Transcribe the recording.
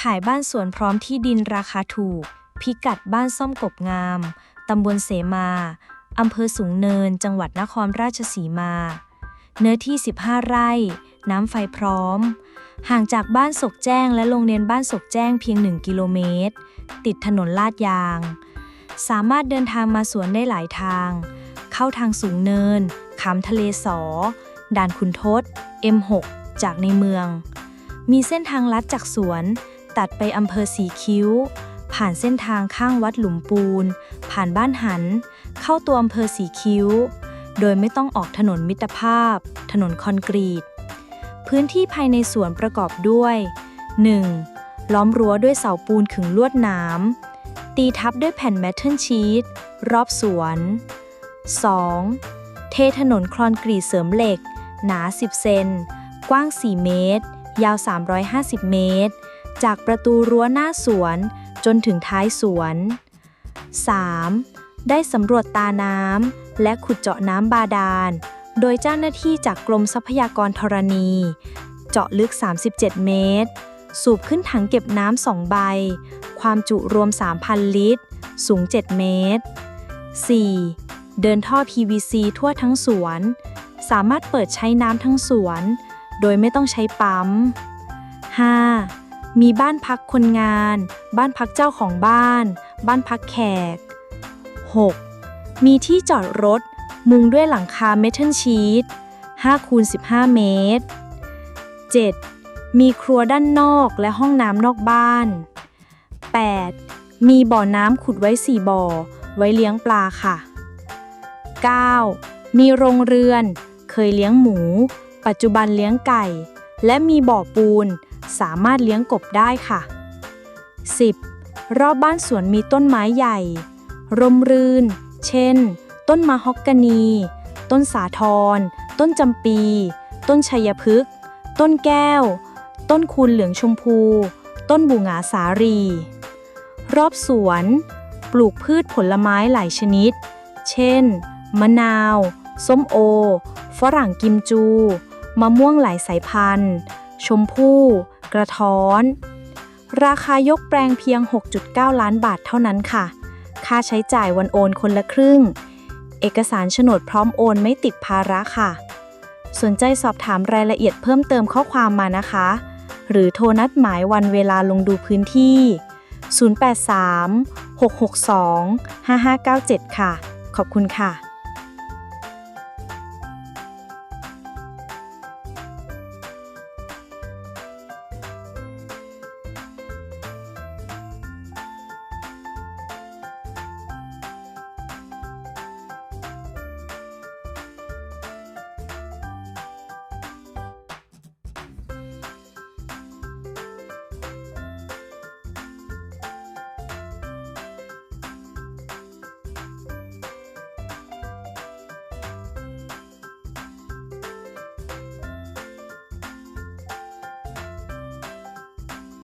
ขายบ้านสวนพร้อมที่ดินราคาถูก พิกัดบ้านซ่อมกบงาม ตำบลเสมา อำเภอสูงเนิน จังหวัดนครราชสีมา เนื้อที่ 15 ไร่ น้ำไฟพร้อม ห่างจากบ้านศกแจ้งและโรงเรียนบ้านศกแจ้งเพียง 1 กิโลเมตร ติดถนนลาดยาง สามารถเดินทางมาสวนได้หลายทาง เข้าทางสูงเนินขามทะเลสอ ด่านขุนทด M6 จากในเมือง มีเส้นทางลัดจากสวน ตัดไปอำเภอสีคิ้ว ผ่านเส้นทางข้างวัดหลุมปูน ผ่านบ้านหัน เข้าตัวอำเภอสีคิ้ว โดยไม่ต้องออกถนนมิตรภาพ ถนนคอนกรีต พื้นที่ภายในสวนประกอบด้วย 1. ล้อมรั้วด้วยเสาปูนขึงลวดหนามตีทับด้วยแผ่นแมทเทิลชีตรอบสวน 2. เทถนนคอนกรีตเสริมเหล็ก หนา 10 เซน กว้าง 4 เมตร ยาว 350 เมตร จากประตูรั้วหน้าสวนจนถึงท้ายสวน 3. ได้สำรวจตาน้ำและขุดเจาะน้ำบาดาล โดยเจ้าหน้าที่จากกรมทรัพยากรธรณี เจาะลึก 37 เมตร สูบขึ้นถังเก็บน้ำสองใบ ความจุรวม 3,000 ลิตร สูง 7 เมตร 4. เดินท่อ PVC ทั่วทั้งสวน สามารถเปิดใช้น้ำทั้งสวน โดยไม่ต้องใช้ปั๊ม 5. มีบ้านพักคนงาน บ้านพักเจ้าของบ้าน บ้านพักแขก 6. มีที่จอดรถ มุงด้วยหลังคาเมทัลชีต5คูณ15 เมตร 7. มีครัวด้านนอกและห้องน้ำนอกบ้าน 8. มีบ่อน้ำขุดไว้ 4 บ่อ ไว้เลี้ยงปลาค่ะ 9. มีโรงเรือน เคยเลี้ยงหมู ปัจจุบันเลี้ยงไก่ และมีบ่อปูน สามารถเลี้ยงกบได้ค่ะ 10. รอบบ้านสวนมีต้นไม้ใหญ่ ร่มรื่น เช่น ต้นมะฮอกกานี ต้นสาทร ต้นจำปี ต้นชัยพฤกษ์ ต้นแก้ว ต้นคูนเหลืองชมพู ต้นบูหงาสารี รอบสวน ปลูกพืชผลไม้หลายชนิด เช่น มะนาว ส้มโอ ฝรั่งกิมจู มะม่วงหลายสายพันธุ์ ชมพู่ กระท้อน ราคายกแปลงเพียง 6.9 ล้านบาทเท่านั้นค่ะ ค่าใช้จ่ายวันโอนคนละครึ่ง เอกสารโฉนดพร้อมโอนไม่ติดภาระค่ะ สนใจสอบถามรายละเอียดเพิ่มเติมข้อความมานะคะ หรือโทรนัดหมายวันเวลาลงดูพื้นที่ 083 662 5597 ค่ะ ขอบคุณค่ะ